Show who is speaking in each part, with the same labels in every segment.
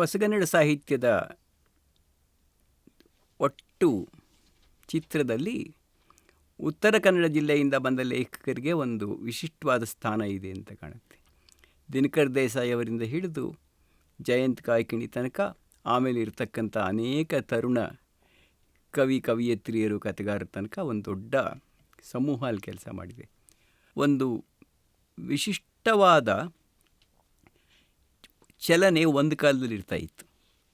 Speaker 1: ಹೊಸಗನ್ನಡ ಸಾಹಿತ್ಯದ ಒಟ್ಟು ಚಿತ್ರದಲ್ಲಿ ಉತ್ತರ ಕನ್ನಡ ಜಿಲ್ಲೆಯಿಂದ ಬಂದ ಲೇಖಕರಿಗೆ ಒಂದು ವಿಶಿಷ್ಟವಾದ ಸ್ಥಾನ ಇದೆ ಅಂತ ಕಾಣುತ್ತೆ. ದಿನಕರ್ ದೇಸಾಯಿ ಅವರಿಂದ ಹಿಡಿದು ಜಯಂತ್ ಕಾಯ್ಕಿಣಿ ತನಕ ಆಮೇಲೆ ಇರತಕ್ಕಂಥ ಅನೇಕ ತರುಣ ಕವಿ ಕವಿಯತ್ರಿಯರು ಕಥೆಗಾರರ ತನಕ ಒಂದು ದೊಡ್ಡ ಸಮೂಹ ಕೆಲಸ ಮಾಡಿದೆ. ಒಂದು ವಿಶಿಷ್ಟವಾದ ಚಲನೆ ಒಂದು ಕಾಲದಲ್ಲಿ ಇರ್ತಾ ಇತ್ತು.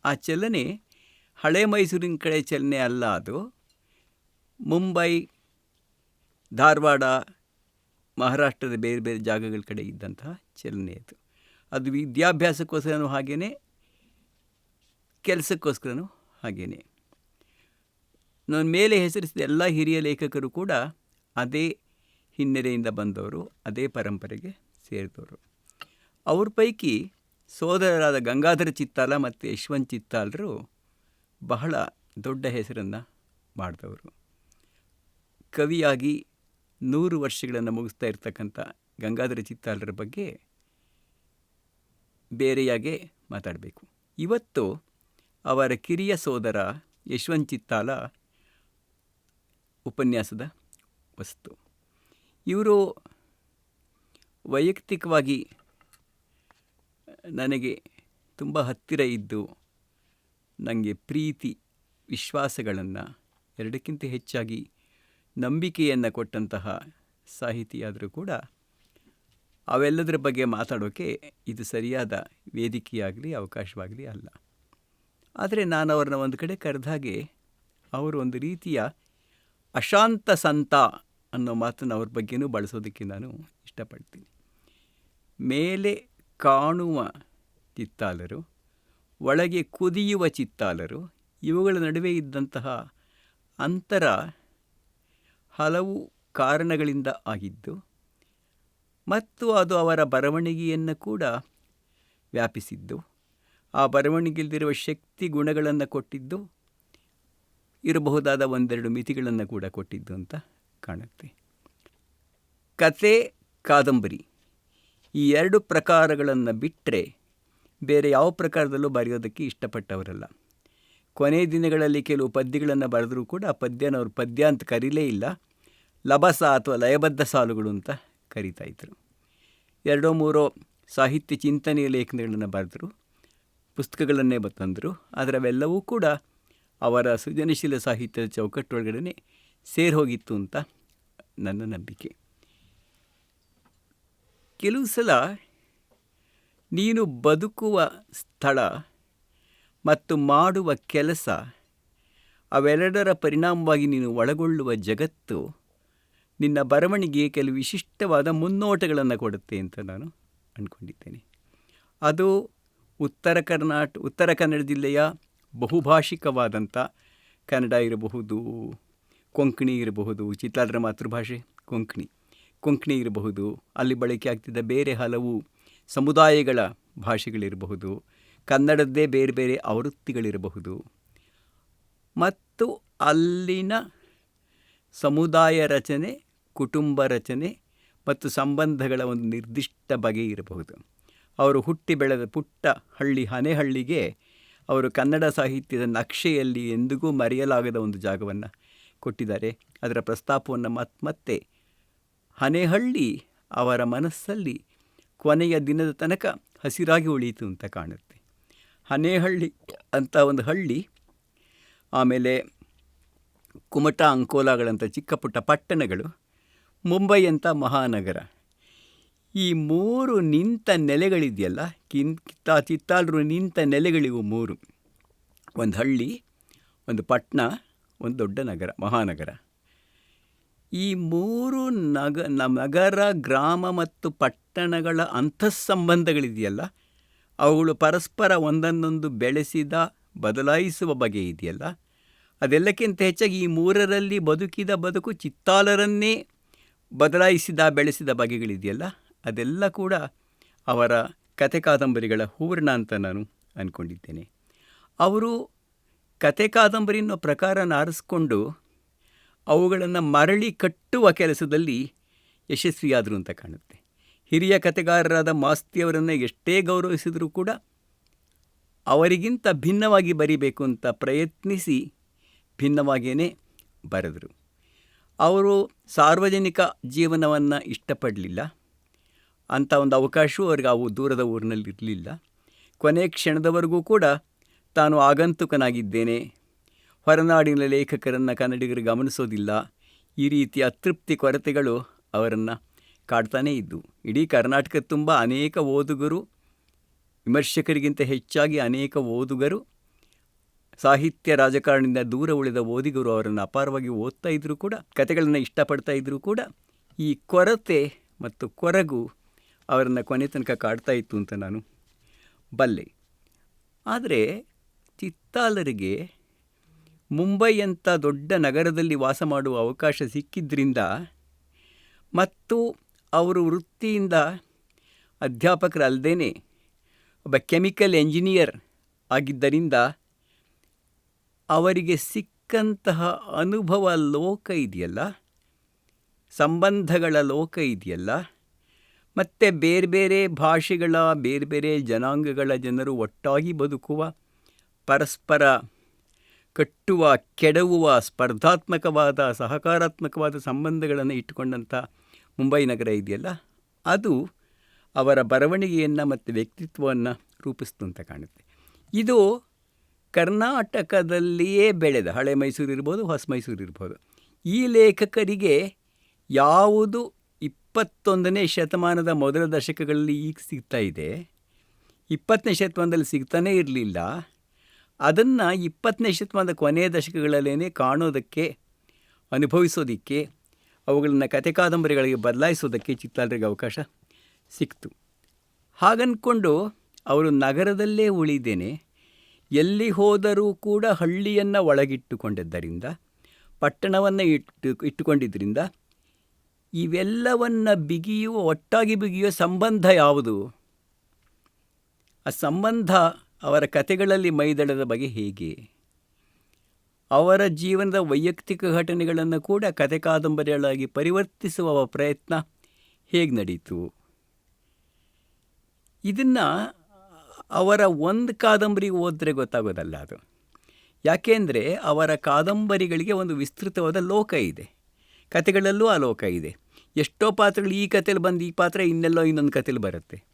Speaker 1: ಆ ಚಲನೆ ಹಳೆ ಮೈಸೂರಿನ ಕಡೆ ಚಲನೆ ಅಲ್ಲ ಅದು. ಮುಂಬೈ, ಧಾರವಾಡ, ಮಹಾರಾಷ್ಟ್ರದ ಬೇರೆ ಬೇರೆ ಜಾಗಗಳ ಕಡೆ ಇದ್ದಂತಹ ಚಲನೆ ಅದು. ಅದು ವಿದ್ಯಾಭ್ಯಾಸಕ್ಕೋಸ್ಕರನೂ ಹಾಗೆಯೇ ಕೆಲಸಕ್ಕೋಸ್ಕರನೂ ಹಾಗೆಯೇ ನಾನು ಮೇಲೆ ಹೆಸರಿಸಿದ ಎಲ್ಲ ಹಿರಿಯ ಲೇಖಕರು ಕೂಡ ಅದೇ ಹಿನ್ನೆಲೆಯಿಂದ ಬಂದವರು, ಅದೇ ಪರಂಪರೆಗೆ ಸೇರಿದವರು. ಅವ್ರ ಪೈಕಿ ಸೋದರರಾದ ಗಂಗಾಧರ ಚಿತ್ತಾಲ ಮತ್ತು ಯಶವಂತ್ ಚಿತ್ತಾಲರು ಬಹಳ ದೊಡ್ಡ ಹೆಸರನ್ನು ಮಾಡಿದವರು. ಕವಿಯಾಗಿ ನೂರು ವರ್ಷಗಳನ್ನು ಮುಗಿಸ್ತಾ ಇರ್ತಕ್ಕಂಥ ಗಂಗಾಧರ ಚಿತ್ತಾಲರ ಬಗ್ಗೆ ಬೇರೆಯಾಗೆ ಮಾತಾಡಬೇಕು. ಇವತ್ತು ಅವರ ಕಿರಿಯ ಸೋದರ ಯಶವಂತ್ ಚಿತ್ತಾಲ ಉಪನ್ಯಾಸದ ವಸ್ತು. ಇವರು ವೈಯಕ್ತಿಕವಾಗಿ ನನಗೆ ತುಂಬ ಹತ್ತಿರ ಇದ್ದು ನನಗೆ ಪ್ರೀತಿ, ವಿಶ್ವಾಸಗಳನ್ನು ಎರಡಕ್ಕಿಂತ ಹೆಚ್ಚಾಗಿ ನಂಬಿಕೆಯನ್ನು ಕೊಟ್ಟಂತಹ ಸಾಹಿತಿಯಾದರೂ ಕೂಡ ಅವೆಲ್ಲದರ ಬಗ್ಗೆ ಮಾತಾಡೋಕ್ಕೆ ಇದು ಸರಿಯಾದ ವೇದಿಕೆಯಾಗಲಿ, ಅವಕಾಶವಾಗಲಿ ಅಲ್ಲ. ಆದರೆ ನಾನು ಅವ್ರನ್ನ ಒಂದು ಕಡೆ ಕರೆದಾಗೆ ಅವರು ಒಂದು ರೀತಿಯ ಅಶಾಂತ ಸಂತ ಅನ್ನೋ ಮಾತನ್ನು ಅವ್ರ ಬಗ್ಗೆನೂ ಬಳಸೋದಕ್ಕೆ ನಾನು ಇಷ್ಟಪಡ್ತೀನಿ. ಮೇಲೆ ಕಾಣುವ ಚಿತ್ತಾಲರು, ಒಳಗೆ ಕುದಿಯುವ ಚಿತ್ತಾಲರು, ಇವುಗಳ ನಡುವೆ ಇದ್ದಂತಹ ಅಂತರ ಹಲವು ಕಾರಣಗಳಿಂದ ಆಗಿದ್ದು, ಮತ್ತು ಅದು ಅವರ ಬರವಣಿಗೆಯನ್ನು ಕೂಡ ವ್ಯಾಪಿಸಿದ್ದು. ಆ ಬರವಣಿಗೆಯಲ್ಲಿರುವ ಶಕ್ತಿ ಗುಣಗಳನ್ನು ಕೊಟ್ಟಿದ್ದು, ಇರಬಹುದಾದ ಒಂದೆರಡು ಮಿತಿಗಳನ್ನು ಕೂಡ ಕೊಟ್ಟಿದ್ದು ಅಂತ ಕಾಣುತ್ತೆ. ಕತೆ ಕಾದಂಬರಿ. ಈ ಎರಡು ಪ್ರಕಾರಗಳನ್ನು ಬಿಟ್ಟರೆ ಬೇರೆ ಯಾವ ಪ್ರಕಾರದಲ್ಲೂ ಬರೆಯೋದಕ್ಕೆ ಇಷ್ಟಪಟ್ಟವರಲ್ಲ. ಕೊನೆ ದಿನಗಳಲ್ಲಿ ಕೆಲವು ಪದ್ಯಗಳನ್ನು ಬರೆದರೂ ಕೂಡ ಆ ಪದ್ಯನ ಅವರು ಪದ್ಯ ಅಂತ ಕರೀಲೇ ಇಲ್ಲ. ಲಭಸ ಅಥವಾ ಲಯಬದ್ಧ ಸಾಲುಗಳು ಅಂತ ಕರೀತಾಯಿದ್ರು ಎರಡೋ ಮೂರೋ ಸಾಹಿತ್ಯ ಚಿಂತನೆಯ ಲೇಖನಗಳನ್ನು ಬರೆದರು, ಪುಸ್ತಕಗಳನ್ನೇ ತಂದರು. ಆದರೆ ಅವೆಲ್ಲವೂ ಕೂಡ ಅವರ ಸೃಜನಶೀಲ ಸಾಹಿತ್ಯದ ಚೌಕಟ್ಟೊಳಗಡೆ ಸೇರಿ ಹೋಗಿತ್ತು ಅಂತ ನನ್ನ ನಂಬಿಕೆ. ಕೆಲವು ಸಲ ನೀನು ಬದುಕುವ ಸ್ಥಳ ಮತ್ತು ಮಾಡುವ ಕೆಲಸ ಅವೆರಡರ ಪರಿಣಾಮವಾಗಿ ನೀನು ಒಳಗೊಳ್ಳುವ ಜಗತ್ತು ನಿನ್ನ ಬರವಣಿಗೆ ಕೆಲವು ವಿಶಿಷ್ಟವಾದ ಮುನ್ನೋಟಗಳನ್ನು ಕೊಡುತ್ತೆ ಅಂತ ನಾನು ಅಂದ್ಕೊಂಡಿದ್ದೇನೆ ಅದು ಉತ್ತರ ಕರ್ನಾಟ, ಉತ್ತರ ಕನ್ನಡ ಜಿಲ್ಲೆಯ ಬಹುಭಾಷಿಕವಾದಂಥ ಕನ್ನಡ ಇರಬಹುದು, ಕೊಂಕಣಿ ಇರಬಹುದು ಚಿತ್ತಾಲರ ಮಾತೃಭಾಷೆ ಕೊಂಕಣಿ. ಕೊಂಕಣಿ ಇರಬಹುದು, ಅಲ್ಲಿ ಬಳಕೆ ಆಗ್ತಿದ್ದ ಬೇರೆ ಹಲವು ಸಮುದಾಯಗಳ ಭಾಷೆಗಳಿರಬಹುದು, ಕನ್ನಡದ್ದೇ ಬೇರೆ ಬೇರೆ ಆವೃತ್ತಿಗಳಿರಬಹುದು. ಮತ್ತು ಅಲ್ಲಿನ ಸಮುದಾಯ ರಚನೆ, ಕುಟುಂಬ ರಚನೆ ಮತ್ತು ಸಂಬಂಧಗಳ ಒಂದು ನಿರ್ದಿಷ್ಟ ಬಗೆ ಇರಬಹುದು. ಅವರು ಹುಟ್ಟಿ ಬೆಳೆದ ಪುಟ್ಟ ಹಳ್ಳಿ ಹನೆಹಳ್ಳಿಗೆ ಅವರು ಕನ್ನಡ ಸಾಹಿತ್ಯದ ನಕ್ಷೆಯಲ್ಲಿ ಎಂದಿಗೂ ಮರೆಯಲಾಗದ ಒಂದು ಜಾಗವನ್ನು ಕೊಟ್ಟಿದ್ದಾರೆ. ಅದರ ಪ್ರಸ್ತಾಪವನ್ನು ಮತ್ತೆ ಹನೆಹಳ್ಳಿ ಅವರ ಮನಸ್ಸಲ್ಲಿ ಕೊನೆಯ ದಿನದ ತನಕ ಹಸಿರಾಗಿ ಉಳಿಯಿತು ಅಂತ ಕಾಣುತ್ತೆ. ಹನೇಹಳ್ಳಿ ಅಂತ ಒಂದು ಹಳ್ಳಿ, ಆಮೇಲೆ ಕುಮಟ ಅಂಕೋಲಾಗಳಂಥ ಚಿಕ್ಕ ಪುಟ್ಟ ಪಟ್ಟಣಗಳು, ಮುಂಬೈ ಅಂತ ಮಹಾನಗರ. ಈ ಮೂರು ನಿಂತ ನೆಲೆಗಳಿದೆಯಲ್ಲ ಕಿಂತ ಚಿತ್ತಾಲರು ನಿಂತ ನೆಲೆಗಳಿವು ಮೂರು. ಒಂದು ಹಳ್ಳಿ, ಒಂದು ಪಟ್ಟಣ ಒಂದು ದೊಡ್ಡ ನಗರ, ಮಹಾನಗರ. ಈ ಮೂರು ನಗ ನಗರ, ಗ್ರಾಮ ಮತ್ತು ಪಟ್ಟಣಗಳ ಅಂತಃಸಂಬಂಧಗಳಿದೆಯಲ್ಲ ಅವುಗಳು ಪರಸ್ಪರ ಒಂದನ್ನೊಂದು ಬೆಳೆಸಿದ, ಬದಲಾಯಿಸುವ ಬಗೆ ಇದೆಯಲ್ಲ? ಅದೆಲ್ಲಕ್ಕಿಂತ ಹೆಚ್ಚಾಗಿ ಈ ಮೂರರಲ್ಲಿ ಬದುಕಿದ ಬದುಕು ಚಿತ್ತಾಲರನ್ನೇ ಬದಲಾಯಿಸಿದ, ಬೆಳೆಸಿದ ಬಗೆಗಳಿದೆಯಲ್ಲ? ಅದೆಲ್ಲ ಕೂಡ ಅವರ ಕತೆ ಕಾದಂಬರಿಗಳ ಹೂರ್ಣ ಅಂತ ನಾನು ಅಂದ್ಕೊಂಡಿದ್ದೇನೆ ಅವರು ಕತೆ ಕಾದಂಬರಿಯನ್ನು ಪ್ರಕಾರನ ಆರಿಸ್ಕೊಂಡು ಅವುಗಳನ್ನು ಮರಳಿ ಕಟ್ಟುವ ಕೆಲಸದಲ್ಲಿ ಯಶಸ್ವಿಯಾದರು ಅಂತ ಕಾಣುತ್ತೆ. ಹಿರಿಯ ಕತೆಗಾರರಾದ ಮಾಸ್ತಿಯವರನ್ನು ಎಷ್ಟೇ ಗೌರವಿಸಿದರೂ ಕೂಡ ಅವರಿಗಿಂತ ಭಿನ್ನವಾಗಿ ಬರಿಬೇಕು ಅಂತ ಪ್ರಯತ್ನಿಸಿ ಭಿನ್ನವಾಗಿಯೇ ಬರೆದರು. ಅವರು ಸಾರ್ವಜನಿಕ ಜೀವನವನ್ನು ಇಷ್ಟಪಡಲಿಲ್ಲ. ಅಂಥ ಒಂದು ಅವಕಾಶವೂ ಅವ್ರಿಗೆ ಅವು ದೂರದ ಊರಿನಲ್ಲಿ ಇರಲಿಲ್ಲ ಕೊನೆ ಕ್ಷಣದವರೆಗೂ ಕೂಡ ತಾನು ಆಗಂತುಕನಾಗಿದ್ದೇನೆ. ಹೊರನಾಡಿನ ಲೇಖಕರನ್ನು ಕನ್ನಡಿಗರು ಗಮನಿಸೋದಿಲ್ಲ. ಈ ರೀತಿಯ ಅತೃಪ್ತಿ ಕೊರತೆಗಳು ಅವರನ್ನು ಕಾಡ್ತಾನೇ ಇದ್ದವು ಇಡೀ ಕರ್ನಾಟಕ ತುಂಬ ಅನೇಕ ಓದುಗರು, ವಿಮರ್ಶಕರಿಗಿಂತ ಹೆಚ್ಚಾಗಿ ಅನೇಕ ಓದುಗರು, ಸಾಹಿತ್ಯ ರಾಜಕಾರಣದಿಂದ ದೂರ ಉಳಿದ ಓದಿಗರು ಅವರನ್ನು ಅಪಾರವಾಗಿ ಓದ್ತಾ ಇದ್ದರೂ ಕೂಡ, ಕತೆಗಳನ್ನು ಇಷ್ಟಪಡ್ತಾ ಇದ್ದರೂ ಕೂಡ, ಈ ಕೊರತೆ ಮತ್ತು ಕೊರಗು ಅವರನ್ನು ಕೊನೆ ತನಕ ಕಾಡ್ತಾ ಇತ್ತು ಅಂತ ನಾನು ಬಲ್ಲೆ. ಆದರೆ ಚಿತ್ತಾಲರಿಗೆ ಮುಂಬೈ ಅಂತ ದೊಡ್ಡ ನಗರದಲ್ಲಿ ವಾಸ ಮಾಡುವ ಅವಕಾಶ ಸಿಕ್ಕಿದ್ದರಿಂದ ಮತ್ತು ಅವರು ವೃತ್ತಿಯಿಂದ ಅಧ್ಯಾಪಕರಲ್ಲದೇ ಒಬ್ಬ ಕೆಮಿಕಲ್ ಎಂಜಿನಿಯರ್ ಆಗಿದ್ದರಿಂದ ಅವರಿಗೆ ಸಿಕ್ಕಂತಹ ಅನುಭವ ಲೋಕ ಇದೆಯಲ್ಲ, ಸಂಬಂಧಗಳ ಲೋಕ ಇದೆಯಲ್ಲ, ಮತ್ತು ಬೇರೆ ಬೇರೆ ಭಾಷೆಗಳ, ಬೇರೆ ಬೇರೆ ಜನಾಂಗಗಳ ಜನರು ಒಟ್ಟಾಗಿ ಬದುಕುವ ಪರಸ್ಪರ ಕಟ್ಟುವ, ಕೆಡವುವ, ಸ್ಪರ್ಧಾತ್ಮಕವಾದ, ಸಹಕಾರಾತ್ಮಕವಾದ ಸಂಬಂಧಗಳನ್ನು ಇಟ್ಟುಕೊಂಡಂಥ ಮುಂಬೈ ನಗರ ಇದೆಯಲ್ಲ, ಅದು ಅವರ ಬರವಣಿಗೆಯನ್ನು ಮತ್ತು ವ್ಯಕ್ತಿತ್ವವನ್ನು ರೂಪಿಸ್ತು ಕಾಣುತ್ತೆ. ಇದು ಕರ್ನಾಟಕದಲ್ಲಿಯೇ ಬೆಳೆದ, ಹಳೆ ಮೈಸೂರು ಇರ್ಬೋದು, ಹೊಸ ಮೈಸೂರು ಇರ್ಬೋದು, ಈ ಲೇಖಕರಿಗೆ ಯಾವುದು ಇಪ್ಪತ್ತೊಂದನೇ ಶತಮಾನದ ಮೊದಲ ದಶಕಗಳಲ್ಲಿ ಈಗ ಸಿಗ್ತಾ ಇದೆ, ಇಪ್ಪತ್ತನೇ ಶತಮಾನದಲ್ಲಿ ಸಿಗ್ತಾನೇ ಇರಲಿಲ್ಲ ಅದನ್ನು ಇಪ್ಪತ್ತನೇ ಶತಮಾನದ ಕೊನೆಯ ದಶಕಗಳಲ್ಲೇ ಕಾಣೋದಕ್ಕೆ, ಅನುಭವಿಸೋದಕ್ಕೆ, ಅವುಗಳನ್ನು ಕತೆ ಕಾದಂಬರಿಗಳಿಗೆ ಬದಲಾಯಿಸೋದಕ್ಕೆ ಚಿತ್ತಾಲರಿಗೆ ಅವಕಾಶ ಸಿಕ್ತು. ಹಾಗನ್ಕೊಂಡು ಅವರು ನಗರದಲ್ಲೇ ಉಳಿದೇನೆ, ಎಲ್ಲಿ ಹೋದರೂ ಕೂಡ ಹಳ್ಳಿಯನ್ನು ಒಳಗಿಟ್ಟುಕೊಂಡಿದ್ದರಿಂದ, ಪಟ್ಟಣವನ್ನು ಇಟ್ಟು, ಇಟ್ಟುಕೊಂಡಿದ್ದರಿಂದ, ಇವೆಲ್ಲವನ್ನು ಬಿಗಿಯುವ, ಒಟ್ಟಾಗಿ ಬಿಗಿಯುವ ಸಂಬಂಧ ಯಾವುದು? ಆ ಸಂಬಂಧ ಅವರ ಕತೆಗಳಲ್ಲಿ ಮೈದಳದ ಬಗೆ ಹೇಗೆ. ಅವರ ಜೀವನದ ವೈಯಕ್ತಿಕ ಘಟನೆಗಳನ್ನು ಕೂಡ ಕತೆ ಕಾದಂಬರಿಗಳಾಗಿ ಪರಿವರ್ತಿಸುವ ಪ್ರಯತ್ನ ಹೇಗೆ ನಡೀತು? ಇದನ್ನು ಅವರ ಒಂದು ಕಾದಂಬರಿ ಓದಿದ್ರೆ ಗೊತ್ತಾಗೋದಲ್ಲ ಅದು. ಯಾಕೆಂದರೆ ಅವರ ಕಾದಂಬರಿಗಳಿಗೆ ಒಂದು ವಿಸ್ತೃತವಾದ ಲೋಕ ಇದೆ. ಕತೆಗಳಲ್ಲೂ ಆ ಲೋಕ ಇದೆ. ಎಷ್ಟೋ ಪಾತ್ರಗಳು ಈ ಕಥೆಯಲ್ಲಿ ಬಂದು ಈ ಪಾತ್ರ ಇನ್ನೆಲ್ಲೋ ಇನ್ನೊಂದು ಕಥೆಯಲ್ಲಿ ಬರುತ್ತೆ.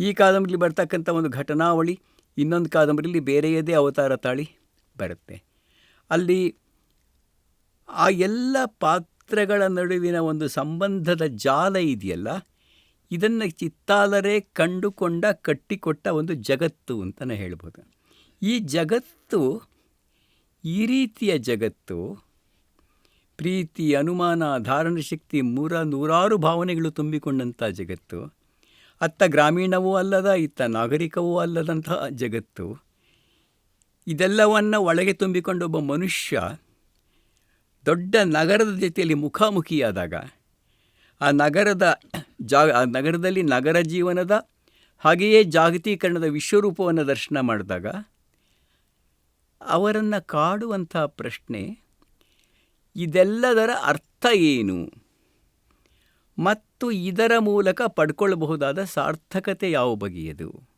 Speaker 1: ಈ ಕಾದಂಬರಿಲಿ ಬರ್ತಕ್ಕಂಥ ಒಂದು ಘಟನಾವಳಿ ಇನ್ನೊಂದು ಕಾದಂಬರಿಯಲ್ಲಿ ಬೇರೆಯದೇ ಅವತಾರ ತಾಳಿ ಬರುತ್ತೆ. ಅಲ್ಲಿ ಆ ಎಲ್ಲ ಪಾತ್ರಗಳ ನಡುವಿನ ಒಂದು ಸಂಬಂಧದ ಜಾಲ ಇದೆಯಲ್ಲ? ಇದನ್ನು ಚಿತ್ತಾಲರೇ ಕಂಡುಕೊಂಡ, ಕಟ್ಟಿಕೊಟ್ಟ ಒಂದು ಜಗತ್ತು ಅಂತಲೇ ಹೇಳ್ಬೋದು. ಈ ಜಗತ್ತು, ಈ ರೀತಿಯ ಜಗತ್ತು, ಪ್ರೀತಿ, ಅನುಮಾನ, ಧಾರಣ ಶಕ್ತಿ ಮೂರ ನೂರಾರು ಭಾವನೆಗಳು ತುಂಬಿಕೊಂಡಂಥ ಜಗತ್ತು. ಅತ್ತ ಗ್ರಾಮೀಣವೂ ಅಲ್ಲದ, ಇತ್ತ ನಾಗರಿಕವೂ ಅಲ್ಲದಂತಹ ಜಗತ್ತು. ಇದೆಲ್ಲವನ್ನು ಒಳಗೆ ತುಂಬಿಕೊಂಡು ಒಬ್ಬ ಮನುಷ್ಯ ದೊಡ್ಡ ನಗರದ ಜೊತೆಯಲ್ಲಿ ಮುಖಾಮುಖಿಯಾದಾಗ, ಆ ನಗರದ ಜಾಗ ಆ ನಗರದಲ್ಲಿ ನಗರ ಜೀವನದ ಹಾಗೆಯೇ ಜಾಗತೀಕರಣದ ವಿಶ್ವರೂಪವನ್ನು ದರ್ಶನ ಮಾಡಿದಾಗ, ಅವರನ್ನು ಕಾಡುವಂಥ ಪ್ರಶ್ನೆ, ಇದೆಲ್ಲದರ ಅರ್ಥ ಏನು? ಮತ್ತು ಇದರ ಮೂಲಕ ಪಡ್ಕೊಳ್ಳಬಹುದಾದ ಸಾರ್ಥಕತೆ ಯಾವ ಬಗೆಯದು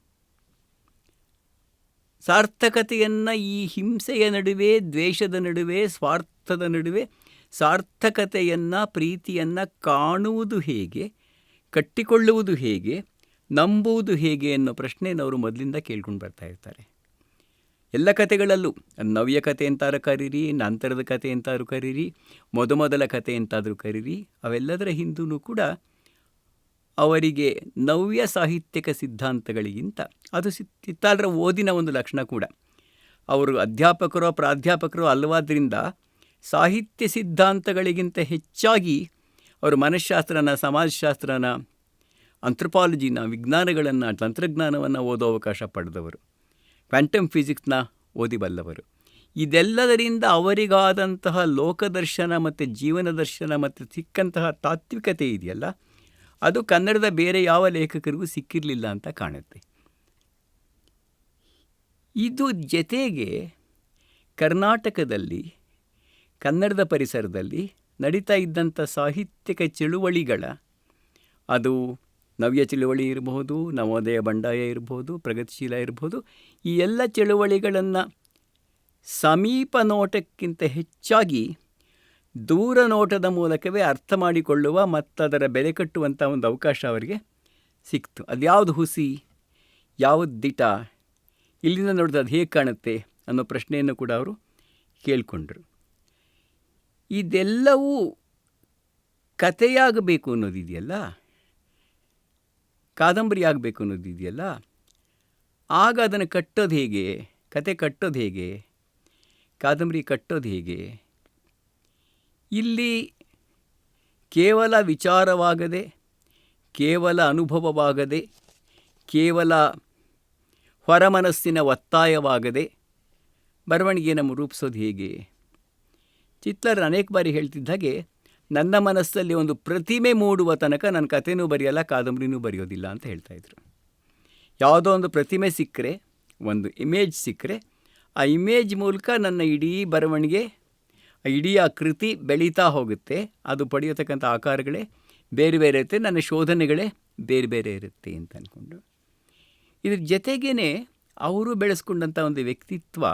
Speaker 1: ಸಾರ್ಥಕತೆಯನ್ನು ಈ ಹಿಂಸೆಯ ನಡುವೆ, ದ್ವೇಷದ ನಡುವೆ, ಸ್ವಾರ್ಥದ ನಡುವೆ ಸಾರ್ಥಕತೆಯನ್ನು, ಪ್ರೀತಿಯನ್ನು ಕಾಣುವುದು ಹೇಗೆ, ಕಟ್ಟಿಕೊಳ್ಳುವುದು ಹೇಗೆ, ನಂಬುವುದು ಹೇಗೆ ಅನ್ನೋ ಪ್ರಶ್ನೆಯನ್ನು ಅವರು ಮೊದಲಿಂದ ಕೇಳ್ಕೊಂಡು ಬರ್ತಾ ಇರ್ತಾರೆ. ಎಲ್ಲ ಕತೆಗಳಲ್ಲೂ ನವ್ಯ ಕತೆ ಅಂತಾರು ಕರೀರಿ, ನಂತರದ ಕತೆ ಅಂತಾರು ಕರೀರಿ, ಮೊದಮೊದಲ ಕತೆ ಅಂತಾದರೂ ಕರೀರಿ, ಅವೆಲ್ಲದರ ಹಿಂದೂ ಕೂಡ ಅವರಿಗೆ ನವ್ಯ ಸಾಹಿತ್ಯಕ ಸಿದ್ಧಾಂತಗಳಿಗಿಂತ, ಅದು ಚಿತ್ತಾಲರ ಓದಿನ ಒಂದು ಲಕ್ಷಣ ಕೂಡ. ಅವರು ಅಧ್ಯಾಪಕರೋ ಪ್ರಾಧ್ಯಾಪಕರೋ ಅಲ್ಲವಾದ್ರಿಂದ ಸಾಹಿತ್ಯ ಸಿದ್ಧಾಂತಗಳಿಗಿಂತ ಹೆಚ್ಚಾಗಿ ಅವರು ಮನಃಶಾಸ್ತ್ರನ ಸಮಾಜಶಾಸ್ತ್ರನ, ಅಂಥ್ರಪಾಲಜಿನ, ವಿಜ್ಞಾನಗಳನ್ನು, ತಂತ್ರಜ್ಞಾನವನ್ನು ಓದೋ ಅವಕಾಶ ಪಡೆದವರು. ಕ್ವಾಂಟಮ್ ಫಿಸಿಕ್ಸ್ನ ಓದಿಬಲ್ಲವರು. ಇದೆಲ್ಲದರಿಂದ ಅವರಿಗಾದಂತಹ ಲೋಕದರ್ಶನ ಮತ್ತು ಜೀವನ ದರ್ಶನ ಮತ್ತು ಸಿಕ್ಕಂತಹ ತಾತ್ವಿಕತೆ ಇದೆಯಲ್ಲ? ಅದು ಕನ್ನಡದ ಬೇರೆ ಯಾವ ಲೇಖಕರಿಗೂ ಸಿಕ್ಕಿರಲಿಲ್ಲ ಅಂತ ಕಾಣುತ್ತೆ. ಇದು ಜೊತೆಗೆ ಕರ್ನಾಟಕದಲ್ಲಿ, ಕನ್ನಡದ ಪರಿಸರದಲ್ಲಿ ನಡೀತಾ ಇದ್ದಂಥ ಸಾಹಿತ್ಯಿಕ ಚಳುವಳಿಗಳ, ಅದು ನವ್ಯ ಚಳುವಳಿ ಇರಬಹುದು, ನವೋದಯ ಬಂಡಾಯ ಇರಬಹುದು, ಪ್ರಗತಿಶೀಲ ಇರಬಹುದು. ಈ ಎಲ್ಲ ಚಳುವಳಿಗಳನ್ನು ಸಮೀಪ ನೋಟಕ್ಕಿಂತ ಹೆಚ್ಚಾಗಿ ದೂರ ನೋಟದ ಮೂಲಕವೇ ಅರ್ಥ ಮಾಡಿಕೊಳ್ಳುವ ಅದರ ಬೆಲೆ ಕಟ್ಟುವಂಥ ಒಂದು ಅವಕಾಶ ಅವರಿಗೆ ಸಿಕ್ತು. ಅದ್ಯಾವುದು ಹುಸಿ? ಯಾವುದು ದಿಟ ಇಲ್ಲಿಂದ ನೋಡಿದ್ರೆ ಅದು ಹೇಗೆ ಕಾಣುತ್ತೆ ಅನ್ನೋ ಪ್ರಶ್ನೆಯನ್ನು ಕೂಡ ಅವರು ಕೇಳಿಕೊಂಡರು. ಇದೆಲ್ಲವೂ ಕಥೆಯಾಗಬೇಕು ಅನ್ನೋದಿದೆಯಲ್ಲ? ಕಾದಂಬರಿ ಆಗಬೇಕು ಅನ್ನೋದಿದೆಯಲ್ಲ ಆಗ ಅದನ್ನು ಕಟ್ಟೋದು ಹೇಗೆ? ಕತೆ ಕಟ್ಟೋದು ಹೇಗೆ? ಕಾದಂಬರಿ ಕಟ್ಟೋದು ಹೇಗೆ? ಇಲ್ಲಿ ಕೇವಲ ವಿಚಾರವಾಗದೆ, ಕೇವಲ ಅನುಭವವಾಗದೆ, ಕೇವಲ ಹೊರಮನಸ್ಸಿನ ಒತ್ತಾಯವಾಗದೆ ಬರವಣಿಗೆಯನ್ನು ರೂಪಿಸೋದು ಹೇಗೆ? ಚಿತ್ಲರ್ ಅನೇಕ ಬಾರಿ ಹೇಳ್ತಿದ್ದ ಹಾಗೆ ನನ್ನ ಮನಸ್ಸಲ್ಲಿ ಒಂದು ಪ್ರತಿಮೆ ಮೂಡುವ ತನಕ ನನ್ನ ಕಥೆನೂ ಬರೆಯಲ್ಲ, ಕಾದಂಬರಿನೂ ಬರೆಯೋದಿಲ್ಲ ಅಂತ ಹೇಳ್ತಾಯಿದ್ರು ಯಾವುದೋ ಒಂದು ಪ್ರತಿಮೆ ಸಿಕ್ಕರೆ, ಒಂದು ಇಮೇಜ್ ಸಿಕ್ಕರೆ, ಆ ಇಮೇಜ್ ಮೂಲಕ ನನ್ನ ಇಡೀ ಬರವಣಿಗೆ, ಇಡೀ ಆ ಕೃತಿ ಬೆಳೀತಾ ಹೋಗುತ್ತೆ. ಅದು ಪಡೆಯತಕ್ಕಂಥ ಆಕಾರಗಳೇ ಬೇರೆ ಬೇರೆ ಇರುತ್ತೆ, ನನ್ನ ಶೋಧನೆಗಳೇ ಬೇರೆ ಬೇರೆ ಇರುತ್ತೆ ಅಂತ ಅಂದ್ಕೊಂಡು ಇದ್ರ ಜೊತೆಗೇ ಅವರು ಬೆಳೆಸ್ಕೊಂಡಂಥ ಒಂದು ವ್ಯಕ್ತಿತ್ವ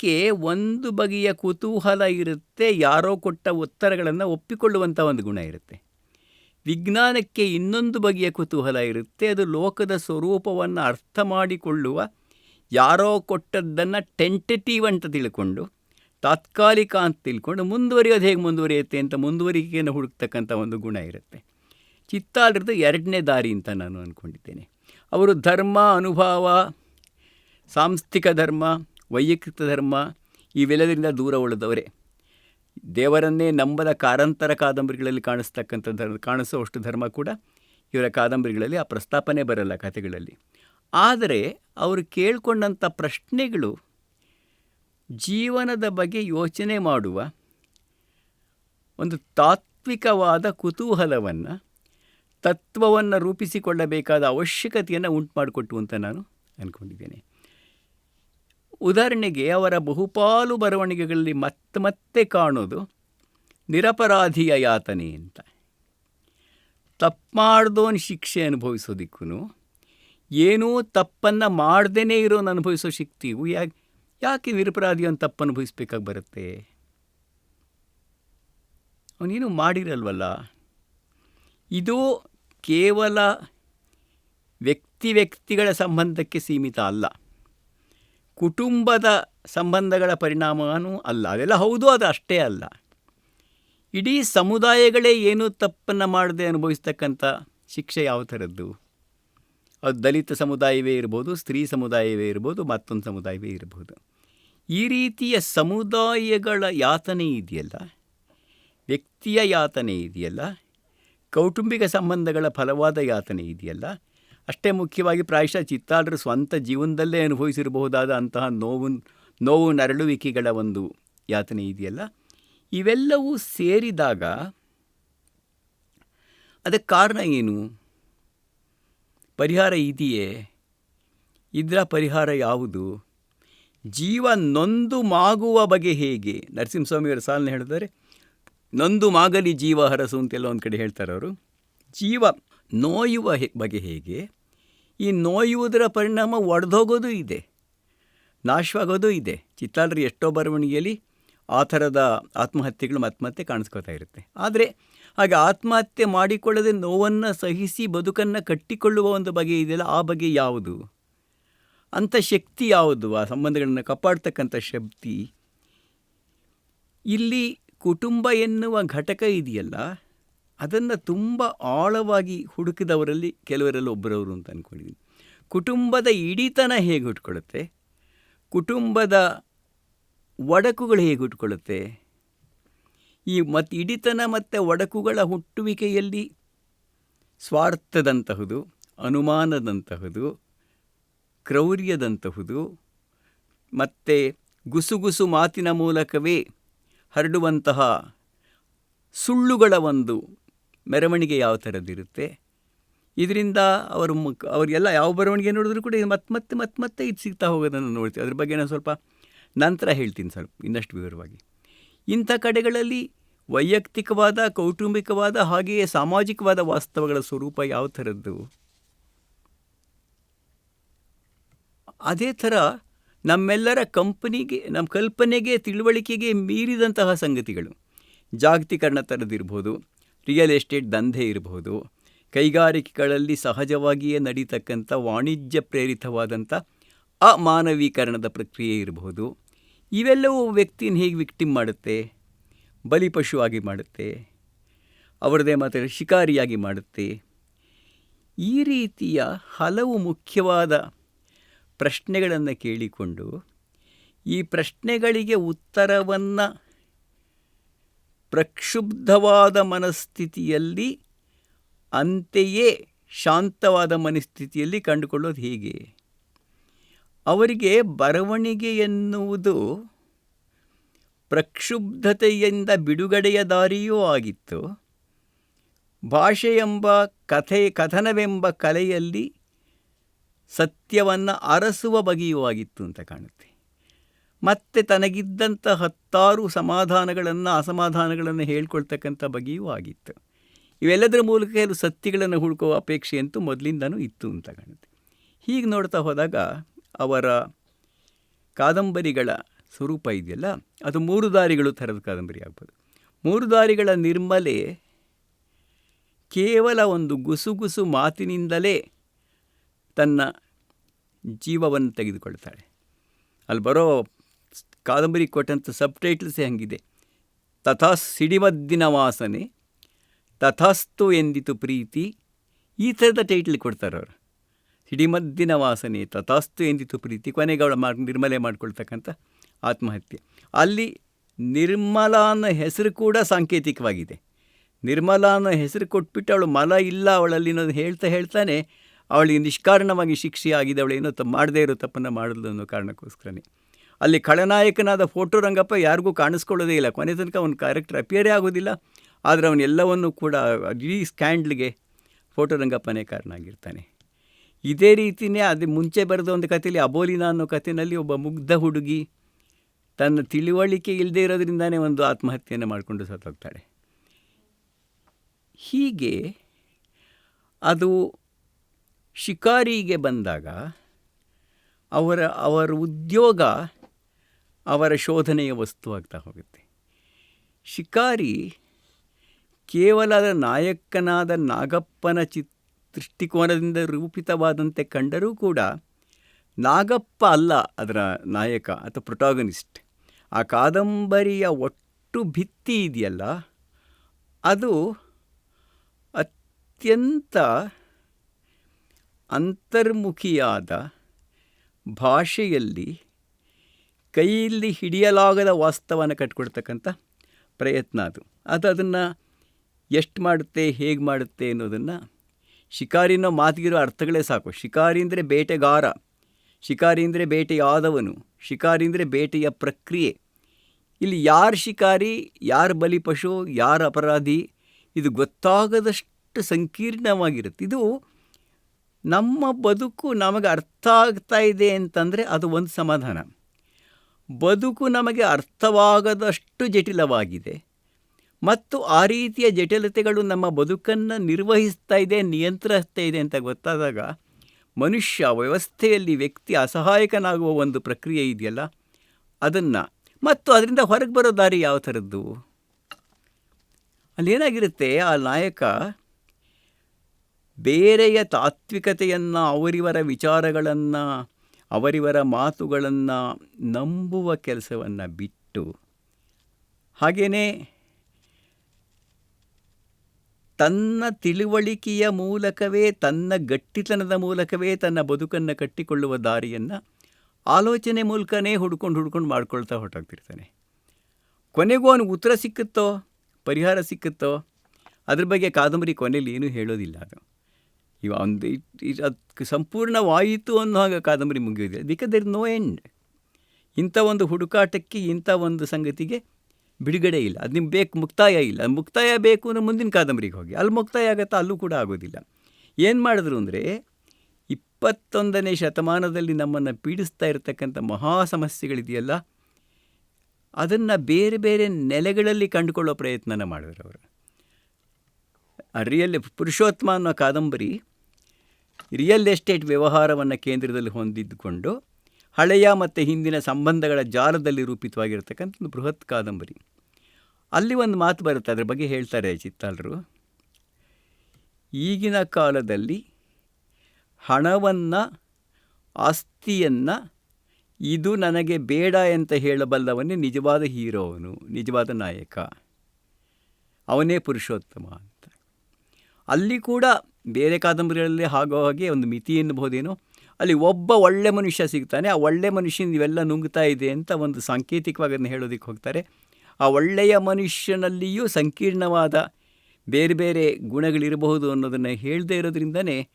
Speaker 1: ಧರ್ಮಕ್ಕೆ ಒಂದು ಬಗೆಯ ಕುತೂಹಲ ಇರುತ್ತೆ, ಯಾರೋ ಕೊಟ್ಟ ಉತ್ತರಗಳನ್ನು ಒಪ್ಪಿಕೊಳ್ಳುವಂಥ ಒಂದು ಗುಣ ಇರುತ್ತೆ. ವಿಜ್ಞಾನಕ್ಕೆ ಇನ್ನೊಂದು ಬಗೆಯ ಕುತೂಹಲ ಇರುತ್ತೆ, ಅದು ಲೋಕದ ಸ್ವರೂಪವನ್ನು ಅರ್ಥ ಮಾಡಿಕೊಳ್ಳುವ, ಯಾರೋ ಕೊಟ್ಟದ್ದನ್ನು ಟೆಂಟೆಟಿವ್ ಅಂತ ತಿಳ್ಕೊಂಡು, ತಾತ್ಕಾಲಿಕ ಅಂತ ತಿಳ್ಕೊಂಡು ಮುಂದುವರಿಯೋದು ಹೇಗೆ ಮುಂದುವರಿಯುತ್ತೆ ಅಂತ ಮುಂದುವರಿಕೆಯನ್ನು ಹುಡುಕ್ತಕ್ಕಂಥ ಒಂದು ಗುಣ ಇರುತ್ತೆ. ಚಿತ್ತಾಲ್ರದ್ದು ಎರಡನೇ ದಾರಿ ಅಂತ ನಾನು ಅಂದ್ಕೊಂಡಿದ್ದೇನೆ ಅವರು ಧರ್ಮ, ಅನುಭವ, ಸಾಂಸ್ಥಿಕ ಧರ್ಮ ವೈಯಕ್ತಿಕ ಧರ್ಮ ಇವೆಲ್ಲದರಿಂದ ದೂರ ಉಳಿದವರೇ. ದೇವರನ್ನೇ ನಂಬದ ಕಾರಂತರ ಕಾದಂಬರಿಗಳಲ್ಲಿ ಕಾಣಿಸ್ತಕ್ಕಂಥ ಧರ್ಮ ಕಾಣಿಸುವಷ್ಟು ಧರ್ಮ ಕೂಡ ಇವರ ಕಾದಂಬರಿಗಳಲ್ಲಿ ಆ ಪ್ರಸ್ತಾಪನೆ ಬರಲ್ಲ ಕಥೆಗಳಲ್ಲಿ. ಆದರೆ ಅವರು ಕೇಳ್ಕೊಂಡಂಥ ಪ್ರಶ್ನೆಗಳು ಜೀವನದ ಬಗ್ಗೆ ಯೋಚನೆ ಮಾಡುವ ಒಂದು ತಾತ್ವಿಕವಾದ ಕುತೂಹಲವನ್ನು, ತತ್ವವನ್ನು ರೂಪಿಸಿಕೊಳ್ಳಬೇಕಾದ ಅವಶ್ಯಕತೆಯನ್ನು ಉಂಟು ಮಾಡಿಕೊಟ್ಟು ಅಂತ ನಾನು ಅಂದ್ಕೊಂಡಿದ್ದೇನೆ ಉದಾಹರಣೆಗೆ ಅವರ ಬಹುಪಾಲು ಬರವಣಿಗೆಗಳಲ್ಲಿ ಮತ್ತೆ ಮತ್ತೆ ಕಾಣೋದು ನಿರಪರಾಧಿಯ ಯಾತನೆ ಅಂತ. ತಪ್ಪು ಮಾಡ್ದೋನು ಶಿಕ್ಷೆ ಅನುಭವಿಸೋದಿಕ್ಕೂ ಏನೂ ತಪ್ಪನ್ನು ಮಾಡ್ದೇ ಇರೋನು ಅನುಭವಿಸೋ ಶಕ್ತಿಗೂ ಯಾಕೆ ಯಾಕೆ ನಿರಪರಾಧಿಯನ್ನು ತಪ್ಪು ಅನುಭವಿಸ್ಬೇಕಾಗಿ ಬರುತ್ತೆ? ಅವನೇನು ಮಾಡಿರಲ್ವಲ್ಲ? ಇದು ಕೇವಲ ವ್ಯಕ್ತಿ ವ್ಯಕ್ತಿಗಳ ಸಂಬಂಧಕ್ಕೆ ಸೀಮಿತ ಅಲ್ಲ. ಕುಟುಂಬದ ಸಂಬಂಧಗಳ ಪರಿಣಾಮವೂ ಅಲ್ಲ. ಅದೆಲ್ಲ ಹೌದು, ಅದು ಅಷ್ಟೇ ಅಲ್ಲ. ಇಡೀ ಸಮುದಾಯಗಳೇ ಏನು ತಪ್ಪನ್ನು ಮಾಡದೆ ಅನುಭವಿಸ್ತಕ್ಕಂಥ ಶಿಕ್ಷೆ ಯಾವ ಥರದ್ದು? ಅದು ದಲಿತ ಸಮುದಾಯವೇ ಇರ್ಬೋದು, ಸ್ತ್ರೀ ಸಮುದಾಯವೇ ಇರ್ಬೋದು, ಮತ್ತೊಂದು ಸಮುದಾಯವೇ ಇರ್ಬೋದು. ಈ ರೀತಿಯ ಸಮುದಾಯಗಳ ಯಾತನೆ ಇದೆಯಲ್ಲ? ವ್ಯಕ್ತಿಯ ಯಾತನೆ ಇದೆಯಲ್ಲ? ಕೌಟುಂಬಿಕ ಸಂಬಂಧಗಳ ಫಲವಾದ ಯಾತನೆ ಇದೆಯಲ್ಲ? ಅಷ್ಟೇ ಮುಖ್ಯವಾಗಿ ಪ್ರಾಯಶಃ ಚಿತ್ತಾಳರ ಸ್ವಂತ ಜೀವನದಲ್ಲೇ ಅನುಭವಿಸಿರಬಹುದಾದ ಅಂತಹ ನೋವು ನೋವು ನರಳುವಿಕೆಗಳ ಒಂದು ಯಾತನೆ ಇದೆಯಲ್ಲ? ಇವೆಲ್ಲವೂ ಸೇರಿದಾಗ ಅದಕ್ಕೆ ಕಾರಣ ಏನು? ಪರಿಹಾರ ಇದೆಯೇ? ಇದರ ಪರಿಹಾರ ಯಾವುದು? ಜೀವ ನೊಂದು ಮಾಗುವ ಬಗೆ ಹೇಗೆ? ನರಸಿಂಹಸ್ವಾಮಿಯವರ ಸಾಲನ್ನ ಹೇಳಿದರೆ ನೊಂದು ಮಾಗಲಿ ಜೀವ ಹರಸು ಅಂತೆಲ್ಲ ಒಂದು ಕಡೆ ಹೇಳ್ತಾರೆ ಅವರು ಜೀವ ನೋಯುವ ಬಗೆ ಹೇಗೆ? ಈ ನೋಯುವುದರ ಪರಿಣಾಮ ಒಡೆದೋಗೋದು ಇದೆ, ನಾಶವಾಗೋದು ಇದೆ. ಚಿತ್ತಾಲರಿ ಎಷ್ಟೋ ಬರವಣಿಗೆಯಲ್ಲಿ ಆ ಥರದ ಆತ್ಮಹತ್ಯೆಗಳು ಮತ್ತೆ ಮತ್ತೆ ಕಾಣಿಸ್ಕೋತಾ ಇರುತ್ತೆ. ಆದರೆ ಹಾಗೆ ಆತ್ಮಹತ್ಯೆ ಮಾಡಿಕೊಳ್ಳದೆ ನೋವನ್ನು ಸಹಿಸಿ ಬದುಕನ್ನು ಕಟ್ಟಿಕೊಳ್ಳುವ ಒಂದು ಬಗೆ ಇದೆಯಲ್ಲ, ಆ ಬಗೆ ಯಾವುದು? ಅಂಥ ಶಕ್ತಿ ಯಾವುದು? ಆ ಸಂಬಂಧಗಳನ್ನು ಕಾಪಾಡ್ತಕ್ಕಂಥ ಶಕ್ತಿ? ಇಲ್ಲಿ ಕುಟುಂಬ ಎನ್ನುವ ಘಟಕ ಇದೆಯಲ್ಲ ಅದನ್ನು ತುಂಬ ಆಳವಾಗಿ ಹುಡುಕಿದವರಲ್ಲಿ ಕೆಲವರಲ್ಲಿ ಒಬ್ಬರವರು ಅಂತ ಅಂದ್ಕೊಂಡಿದ್ದೀನಿ ಕುಟುಂಬದ ಇಡಿತನ ಹೇಗೆ ಹುಟ್ಕೊಳ್ಳುತ್ತೆ? ಕುಟುಂಬದ ಒಡಕುಗಳು ಹೇಗೆ ಹುಟ್ಕೊಳ್ಳುತ್ತೆ? ಈ ಮತ್ತು ಇಡಿತನ ಮತ್ತು ಒಡಕುಗಳ ಹುಟ್ಟುವಿಕೆಯಲ್ಲಿ ಸ್ವಾರ್ಥದಂತಹುದು, ಅನುಮಾನದಂತಹುದು, ಕ್ರೌರ್ಯದಂತಹುದು, ಮತ್ತು ಗುಸುಗುಸು ಮಾತಿನ ಮೂಲಕವೇ ಹರಡುವಂತಹ ಸುಳ್ಳುಗಳ ಒಂದು ಮೆರವಣಿಗೆ ಯಾವ ಥರದ್ದಿರುತ್ತೆ ಇದರಿಂದ ಅವರು ಮುಖ ಅವರಿಗೆಲ್ಲ ಯಾವ ಬರವಣಿಗೆ ನೋಡಿದ್ರು ಕೂಡ ಮತ್ತೆ ಮತ್ತೆ ಮತ್ತೆ ಮತ್ತೆ ಇದು ಸಿಗ್ತಾ ಹೋಗೋದನ್ನು ನೋಡ್ತೀವಿ ಅದ್ರ ಬಗ್ಗೆ ನಾನು ಸ್ವಲ್ಪ ನಂತರ ಹೇಳ್ತೀನಿ ಸ್ವಲ್ಪ ಇನ್ನಷ್ಟು ವಿವರವಾಗಿ. ಇಂಥ ಕಡೆಗಳಲ್ಲಿ ವೈಯಕ್ತಿಕವಾದ, ಕೌಟುಂಬಿಕವಾದ ಹಾಗೆಯೇ ಸಾಮಾಜಿಕವಾದ ವಾಸ್ತವಗಳ ಸ್ವರೂಪ ಯಾವ ಥರದ್ದು? ಅದೇ ಥರ ನಮ್ಮೆಲ್ಲರ ಕಂಪನಿಗೆ ನಮ್ಮ ಕಲ್ಪನೆಗೆ, ತಿಳುವಳಿಕೆಗೆ ಮೀರಿದಂತಹ ಸಂಗತಿಗಳು. ಜಾಗತೀಕರಣ ಥರದ್ದಿರ್ಬೋದು ರಿಯಲ್ ಎಸ್ಟೇಟ್ ದಂಧೆ ಇರಬಹುದು. ಕೈಗಾರಿಕೆಗಳಲ್ಲಿ ಸಹಜವಾಗಿಯೇ ನಡೀತಕ್ಕಂಥ ವಾಣಿಜ್ಯ ಪ್ರೇರಿತವಾದಂಥ ಅಮಾನವೀಕರಣದ ಪ್ರಕ್ರಿಯೆ ಇರಬಹುದು. ಇವೆಲ್ಲವೂ ವ್ಯಕ್ತಿನ ಹೇಗೆ ವಿಕ್ಟಿಮ್ ಮಾಡುತ್ತೆ? ಬಲಿಪಶುವಾಗಿ ಮಾಡುತ್ತೆ. ಅವರದೇ ಮಾತ್ರ ಶಿಕಾರಿಯಾಗಿ ಮಾಡುತ್ತೆ. ಈ ರೀತಿಯ ಹಲವು ಮುಖ್ಯವಾದ ಪ್ರಶ್ನೆಗಳನ್ನು ಕೇಳಿಕೊಂಡು ಈ ಪ್ರಶ್ನೆಗಳಿಗೆ ಉತ್ತರವನ್ನು ಪ್ರಕ್ಷುಬ್ಧವಾದ ಮನಸ್ಥಿತಿಯಲ್ಲಿ, ಅಂತೆಯೇ ಶಾಂತವಾದ ಮನಸ್ಥಿತಿಯಲ್ಲಿ ಕಂಡುಕೊಳ್ಳೋದು ಹೀಗೆ? ಅವರಿಗೆ ಬರವಣಿಗೆ ಎನ್ನುವುದು ಪ್ರಕ್ಷುಬ್ಧತೆಯಿಂದ ಬಿಡುಗಡೆಯ ದಾರಿಯೂ ಆಗಿತ್ತು. ಭಾಷೆ ಎಂಬ ಕಥೆ, ಕಥನವೆಂಬ ಕಲೆಯಲ್ಲಿ ಸತ್ಯವನ್ನು ಅರಸುವ ಬಗೆಯೂ ಆಗಿತ್ತು ಅಂತ ಕಾಣುತ್ತೆ. ಮತ್ತು ತನಗಿದ್ದಂಥ ಹತ್ತಾರು ಸಮಾಧಾನಗಳನ್ನು, ಅಸಮಾಧಾನಗಳನ್ನು ಹೇಳ್ಕೊಳ್ತಕ್ಕಂಥ ಬಗೆಯೂ ಆಗಿತ್ತು. ಇವೆಲ್ಲದರ ಮೂಲಕ ಕೆಲವು ಸತ್ಯಗಳನ್ನು ಹುಡುಕುವ ಅಪೇಕ್ಷೆಯಂತೂ ಮೊದಲಿಂದನೂ ಇತ್ತು ಅಂತ ಕಾಣುತ್ತೆ. ಹೀಗೆ ನೋಡ್ತಾ ಹೋದಾಗ ಅವರ ಕಾದಂಬರಿಗಳ ಸ್ವರೂಪ ಇದೆಯಲ್ಲ, ಅದು ಮೂರು ದಾರಿಗಳು ಥರದ ಕಾದಂಬರಿ ಆಗ್ಬೋದು. ಮೂರು ದಾರಿಗಳ ನಿರ್ಮಲೆ ಕೇವಲ ಒಂದು ಗುಸುಗುಸು ಮಾತಿನಿಂದಲೇ ತನ್ನ ಜೀವವನ್ನು ತೆಗೆದುಕೊಳ್ತಾಳೆ. ಅಲ್ಲಿ ಬರೋ ಕಾದಂಬರಿ ಕೊಟ್ಟಂಥ ಸಬ್ ಟೈಟಲ್ಸೇ ಹಂಗಿದೆ. ತಥಾ ಸಿಡಿಮದ್ದಿನ ವಾಸನೆ ತಥಾಸ್ತು ಎಂದಿತು ಪ್ರೀತಿ, ಈ ಥರದ ಟೈಟಲ್ ಕೊಡ್ತಾರೆ ಅವರು. ಸಿಡಿಮದ್ದಿನ ವಾಸನೆ ತಥಾಸ್ತು ಎಂದಿತು ಪ್ರೀತಿ ಕೊನೆಗೆ ಅವಳ ಮಾಡಿ ನಿರ್ಮಲೆ ಮಾಡ್ಕೊಳ್ತಕ್ಕಂಥ ಆತ್ಮಹತ್ಯೆ. ಅಲ್ಲಿ ನಿರ್ಮಲಾನ ಹೆಸರು ಕೂಡ ಸಾಂಕೇತಿಕವಾಗಿದೆ. ನಿರ್ಮಲಾನ ಹೆಸರು ಕೊಟ್ಬಿಟ್ಟು ಅವಳು ಮಲ ಇಲ್ಲ, ಅವಳಲ್ಲಿ ಹೇಳ್ತಾ ಹೇಳ್ತಾನೆ, ಅವಳಿಗೆ ನಿಷ್ಕಾರಣವಾಗಿ ಶಿಕ್ಷೆ ಆಗಿದೆ ಅವಳು ಏನೋ ತ, ಮಾಡದೇ ಇರೋ ತಪ್ಪನ್ನು ಮಾಡಲು ಅನ್ನೋ ಕಾರಣಕ್ಕೋಸ್ಕರನೇ. ಅಲ್ಲಿ ಖಳನಾಯಕನಾದ ಫೋಟೋ ರಂಗಪ್ಪ ಯಾರಿಗೂ ಕಾಣಿಸ್ಕೊಳ್ಳೋದೇ ಇಲ್ಲ. ಕೊನೆ ತನಕ ಅವನ ಕ್ಯಾರೆಕ್ಟರ್ ಅಪಿಯರೇ ಆಗೋದಿಲ್ಲ. ಆದರೆ ಅವನೆಲ್ಲವನ್ನು ಕೂಡ ಇಡೀ ಸ್ಕ್ಯಾಂಡ್ಲ್ಗೆ ಫೋಟೋ ರಂಗಪ್ಪನೇ ಕಾರಣ ಆಗಿರ್ತಾನೆ ಇದೇ ರೀತಿಯೇ ಅದು ಮುಂಚೆ ಬರೆದ ಒಂದು ಕಥೆಯಲ್ಲಿ ಅಬೋಲಿನ ಅನ್ನೋ ಕಥೆಯಲ್ಲಿ ಒಬ್ಬ ಮುಗ್ಧ ಹುಡುಗಿ ತನ್ನ ತಿಳಿವಳಿಕೆ ಇಲ್ಲದೇ ಇರೋದ್ರಿಂದನೇ ಒಂದು ಆತ್ಮಹತ್ಯೆಯನ್ನು ಮಾಡಿಕೊಂಡು ಸತ್ತೋಗ್ತಾಳೆ. ಹೀಗೆ ಅದು ಶಿಕಾರಿಗೆ ಬಂದಾಗ ಅವರ ಅವರ ಉದ್ಯೋಗ ಅವರ ಶೋಧನೆಯ ವಸ್ತು ಆಗ್ತಾ ಹೋಗುತ್ತೆ. ಶಿಕಾರಿ ಕೇವಲ ನಾಯಕನಾದ ನಾಗಪ್ಪನ ಚಿತ್ ದೃಷ್ಟಿಕೋನದಿಂದ ರೂಪಿತವಾದಂತೆ ಕಂಡರೂ ಕೂಡ ನಾಗಪ್ಪ ಅಲ್ಲ ಅದರ ನಾಯಕ ಅಥವಾ ಪ್ರೊಟಾಗನಿಸ್ಟ್ ಆ ಕಾದಂಬರಿಯ ಒಟ್ಟು ಭಿತ್ತಿ ಇದೆಯಲ್ಲ, ಅದು ಅತ್ಯಂತ ಅಂತರ್ಮುಖಿಯಾದ ಭಾಷೆಯಲ್ಲಿ ಕೈಯಲ್ಲಿ ಹಿಡಿಯಲಾಗದ ವಾಸ್ತವನ ಕಟ್ಕೊಡ್ತಕ್ಕಂಥ ಪ್ರಯತ್ನ ಅದು. ಅದು ಅದನ್ನು ಎಷ್ಟು ಮಾಡುತ್ತೆ, ಹೇಗೆ ಮಾಡುತ್ತೆ ಅನ್ನೋದನ್ನು ಶಿಕಾರಿನೋ ಮಾತಿಗಿರೋ ಅರ್ಥಗಳೇ ಸಾಕು. ಶಿಕಾರಿ ಅಂದರೆ ಬೇಟೆಗಾರ, ಶಿಕಾರಿ ಅಂದರೆ ಬೇಟೆಯಾದವನು, ಶಿಕಾರಿ ಅಂದರೆ ಬೇಟೆಯ ಪ್ರಕ್ರಿಯೆ. ಇಲ್ಲಿ ಯಾರು ಶಿಕಾರಿ, ಯಾರು ಬಲಿಪಶು ಯಾರು ಅಪರಾಧಿ, ಇದು ಗೊತ್ತಾಗದಷ್ಟು ಸಂಕೀರ್ಣವಾಗಿರುತ್ತೆ. ಇದು ನಮ್ಮ ಬದುಕು ನಮಗೆ ಅರ್ಥ ಆಗ್ತಾ ಇದೆ ಅಂತಂದರೆ ಅದು ಒಂದು ಸಮಾಧಾನ. ಬದುಕು ನಮಗೆ ಅರ್ಥವಾಗದಷ್ಟು ಜಟಿಲವಾಗಿದೆ. ಮತ್ತು ಆ ರೀತಿಯ ಜಟಿಲತೆಗಳು ನಮ್ಮ ಬದುಕನ್ನು ನಿರ್ವಹಿಸ್ತಾ ಇದೆ, ನಿಯಂತ್ರಿಸ್ತಾ ಇದೆ ಅಂತ ಗೊತ್ತಾದಾಗ ಮನುಷ್ಯ ವ್ಯವಸ್ಥೆಯಲ್ಲಿ ವ್ಯಕ್ತಿ ಅಸಹಾಯಕನಾಗುವ ಒಂದು ಪ್ರಕ್ರಿಯೆ ಇದೆಯಲ್ಲ, ಅದನ್ನು. ಮತ್ತು ಅದರಿಂದ ಹೊರಗೆ ಬರೋ ದಾರಿ ಯಾವ ಥರದ್ದು? ಅಲ್ಲೇನಾಗಿರುತ್ತೆ ಆ ನಾಯಕ ಬೇರೆಯ ತಾತ್ವಿಕತೆಯನ್ನು, ಅವರಿವರ ವಿಚಾರಗಳನ್ನು ಅವರಿವರ ಮಾತುಗಳನ್ನು ನಂಬುವ ಕೆಲಸವನ್ನು ಬಿಟ್ಟು ಹಾಗೆಯೇ ತನ್ನ ತಿಳುವಳಿಕೆಯ ಮೂಲಕವೇ, ತನ್ನ ಗಟ್ಟಿತನದ ಮೂಲಕವೇ ತನ್ನ ಬದುಕನ್ನು ಕಟ್ಟಿಕೊಳ್ಳುವ ದಾರಿಯನ್ನು ಆಲೋಚನೆ ಮೂಲಕನೇ ಹುಡ್ಕೊಂಡು ಹುಡ್ಕೊಂಡು ಮಾಡ್ಕೊಳ್ತಾ ಹೊರಟೋಗ್ತಿರ್ತಾನೆ. ಕೊನೆಗೂ ಅವನಿಗೆ ಉತ್ತರ ಸಿಕ್ಕುತ್ತೋ, ಪರಿಹಾರ ಸಿಕ್ಕುತ್ತೋ, ಅದ್ರ ಬಗ್ಗೆ ಕಾದಂಬರಿ ಕೊನೆಯಲ್ಲಿ ಏನೂ ಹೇಳೋದಿಲ್ಲ ಅದು. ಇವ ಒಂದು ಅದಕ್ಕೆ ಸಂಪೂರ್ಣವಾಯಿತು ಅನ್ನೋ ಹಾಗೆ ಕಾದಂಬರಿ ಮುಗಿಯೋದಿಲ್ಲ ಬಿಕಾಸ್ ದೇರ್ ನೋ ಎಂಡ್ ಇಂಥ ಒಂದು ಹುಡುಕಾಟಕ್ಕೆ, ಇಂಥ ಒಂದು ಸಂಗತಿಗೆ ಬಿಡುಗಡೆ ಇಲ್ಲ. ಅದು ನಿಮ್ಗೆ ಬೇಕು, ಮುಕ್ತಾಯ ಇಲ್ಲ. ಮುಕ್ತಾಯ ಬೇಕು ಅಂದರೆ ಮುಂದಿನ ಕಾದಂಬರಿಗೆ ಹೋಗಿ. ಅಲ್ಲಿ ಮುಕ್ತಾಯ ಆಗುತ್ತಾ ಅಲ್ಲೂ ಕೂಡ ಆಗೋದಿಲ್ಲ. ಏನು ಮಾಡಿದ್ರು ಅಂದರೆ ಇಪ್ಪತ್ತೊಂದನೇ ಶತಮಾನದಲ್ಲಿ ನಮ್ಮನ್ನು ಪೀಡಿಸ್ತಾ ಇರತಕ್ಕಂಥ ಮಹಾ ಸಮಸ್ಯೆಗಳಿದೆಯಲ್ಲ, ಅದನ್ನು ಬೇರೆ ಬೇರೆ ನೆಲೆಗಳಲ್ಲಿ ಕಂಡುಕೊಳ್ಳೋ ಪ್ರಯತ್ನನ ಮಾಡಿದ್ರು ಅವರು. ರಿಯಲ್ ಪುರುಷೋತ್ತಮ ಅನ್ನೋ ಕಾದಂಬರಿ ರಿಯಲ್ ಎಸ್ಟೇಟ್ ವ್ಯವಹಾರವನ್ನು ಕೇಂದ್ರದಲ್ಲಿ ಹೊಂದಿದ್ದುಕೊಂಡು ಹಳೆಯ ಮತ್ತು ಹಿಂದಿನ ಸಂಬಂಧಗಳ ಜಾಲದಲ್ಲಿ ರೂಪಿತವಾಗಿರ್ತಕ್ಕಂಥ ಒಂದು ಬೃಹತ್ ಕಾದಂಬರಿ. ಅಲ್ಲಿ ಒಂದು ಮಾತು ಬರುತ್ತೆ, ಅದ್ರ ಬಗ್ಗೆ ಹೇಳ್ತಾರೆ ಚಿತ್ತಾಳರು ಈಗಿನ ಕಾಲದಲ್ಲಿ ಹಣವನ್ನು, ಆಸ್ತಿಯನ್ನು ಇದು ನನಗೆ ಬೇಡ ಅಂತ ಹೇಳಬಲ್ಲವನೇ ನಿಜವಾದ ಹೀರೋ ಅವನು, ನಿಜವಾದ ನಾಯಕ. ಅವನೇ ಪುರುಷೋತ್ತಮ ಅಂತ. ಅಲ್ಲಿ ಕೂಡ ಬೇರೆ ಕಾದಂಬರಿಗಳಲ್ಲಿ ಆಗೋ ಹಾಗೆ ಒಂದು ಮಿತಿ ಎನ್ನಬಹುದೇನೋ, ಅಲ್ಲಿ ಒಬ್ಬ ಒಳ್ಳೆ ಮನುಷ್ಯ ಸಿಗ್ತಾನೆ, ಆ ಒಳ್ಳೆ ಮನುಷ್ಯನ ಇವೆಲ್ಲ ನುಂಗ್ತಾ ಇದೆ ಅಂತ ಒಂದು ಸಾಂಕೇತಿಕವಾಗಿ ಅದನ್ನು ಹೇಳೋದಕ್ಕೆ ಹೋಗ್ತಾರೆ. ಆ ಒಳ್ಳೆಯ ಮನುಷ್ಯನಲ್ಲಿಯೂ ಸಂಕೀರ್ಣವಾದ ಬೇರೆ ಬೇರೆ ಗುಣಗಳಿರಬಹುದು ಅನ್ನೋದನ್ನು ಹೇಳದೇ ಇರೋದ್ರಿಂದನೇ